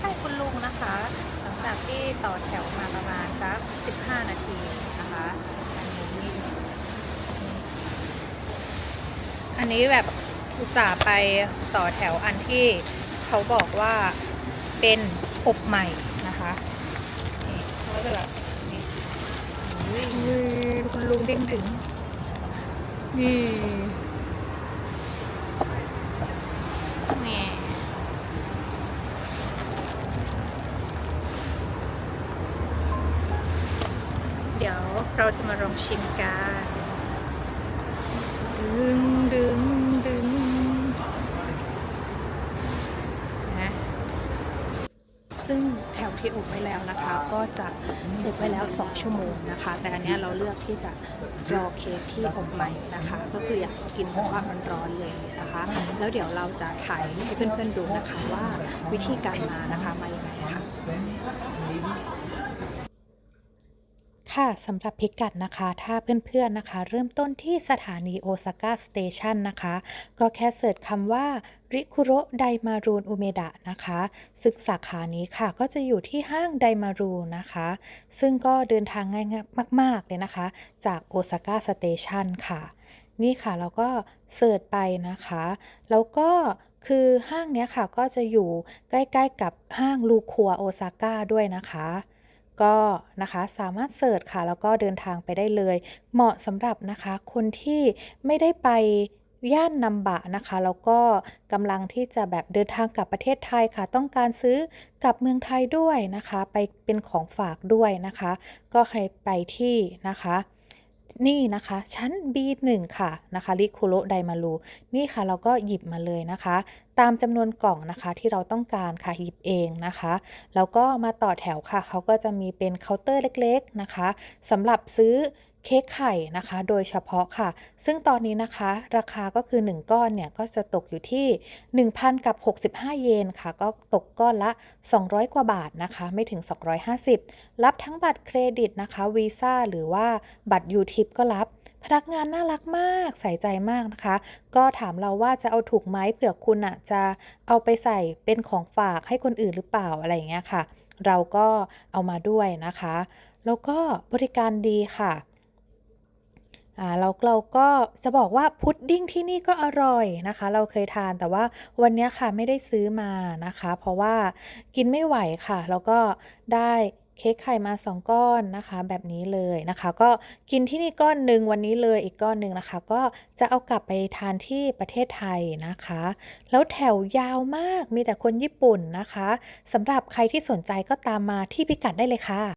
ใช่คุณลุงนะคะหลังจากที่ต่อแถวมาประมาณสัก15 นาทีนะคะอันนี้อันนี้แบบอุตส่าห์ไปต่อแถวอันที่เขาบอกว่าเป็นอบใหม่นะคะนี่เขาก็จะแบบนี่อุ้ยคุณลุงเด้งถึงนี่ เราจะมาลองชิมกันดึงดึงดึงนะซึ่งแถวที่อบไว้แล้วนะคะ ก็จะอบไว้แล้ว 2 ชั่วโมงนะคะ แต่อันนี้เราเลือกที่จะรอเค้กที่อบใหม่นะคะ ก็คืออยากกินเพราะว่ามันร้อนเลยนะคะ แล้วเดี๋ยวเราจะถ่ายให้เพื่อนๆดูนะคะว่าวิธีการมานะคะมาอยังไงค่ะ ค่ะสำหรับพิกัดนะคะ ถ้าเพื่อนๆนะคะ เริ่มต้นที่สถานีโอซาก้าสเตชันนะคะ ก็แค่เสิร์ชคำว่าริคุโรไดมารูนอุเมดะนะคะ ซึ่งสาขานี้ค่ะก็จะอยู่ที่ห้างไดมารูนะคะ ซึ่งก็เดินทางง่ายมาก ๆ เลยนะคะ จากโอซาก้าสเตชันค่ะ นี่ค่ะเราก็เสิร์ชไปนะคะ แล้วก็คือห้างเนี้ยค่ะก็จะอยู่ใกล้ ๆ กับห้างลูคัวโอซาก้าด้วยนะคะ ก็นะคะสามารถเสิร์ชค่ะ แล้วก็เดินทางไปได้เลย เหมาะสำหรับนะคะคนที่ไม่ได้ไปย่านนัมบะนะคะ แล้วก็กำลังที่จะแบบเดินทางกลับประเทศไทยค่ะ ต้องการซื้อกลับเมืองไทยด้วยนะคะ ไปเป็นของฝากด้วยนะคะ ก็ให้ไปที่นะคะ นี่นะคะชั้น B1 ค่ะนะคะลิคุโรไดมารูนี่ค่ะเราก็หยิบมาเลยนะคะ ตามจำนวนกล่องนะคะที่เราต้องการค่ะหยิบเองนะคะแล้วก็มาต่อแถวค่ะเขาก็จะมีเป็นเคาน์เตอร์เล็ก ๆนะคะสำหรับซื้อ เค้กไข่นะคะ โดยเฉพาะค่ะ ซึ่งตอนนี้นะคะ ราคาก็คือ 1 ก้อนเนี่ย ก็จะตกอยู่ที่ 1,000 กับ 65 เยนค่ะ ก็ตกก้อนละ 200 กว่าบาทนะคะ ไม่ถึง 250 รับทั้งบัตรเครดิตนะคะวีซ่าหรือว่าบัตรยูทิปก็รับ พนักงานน่ารักมากใส่ใจมากนะคะ ก็ถามเราว่าจะเอาถูกไหมเผื่อคุณอะจะเอาไปใส่เป็นของฝากให้คนอื่นหรือเปล่าอะไรอย่างเงี้ยค่ะ เราก็เอามาด้วยนะคะ แล้วก็บริการดีค่ะ อ่าแล้วเราก็จะบอกว่าพุดดิ้งที่นี่ก็อร่อยนะคะ เราเคยทานแต่ว่าวันนี้ค่ะไม่ได้ซื้อมานะคะ เพราะว่ากินไม่ไหวค่ะ แล้วก็ได้เค้กไข่มา2ก้อนนะคะ แบบนี้เลยนะคะ ก็กินที่นี่ก้อนหนึ่งวันนี้เลยอีกก้อนหนึ่งนะคะ ก็จะเอากลับไปทานที่ประเทศไทยนะคะ แล้วแถวยาวมากมีแต่คนญี่ปุ่นนะคะสำหรับใครที่สนใจก็ตามมาที่พิกัดได้เลยค่ะ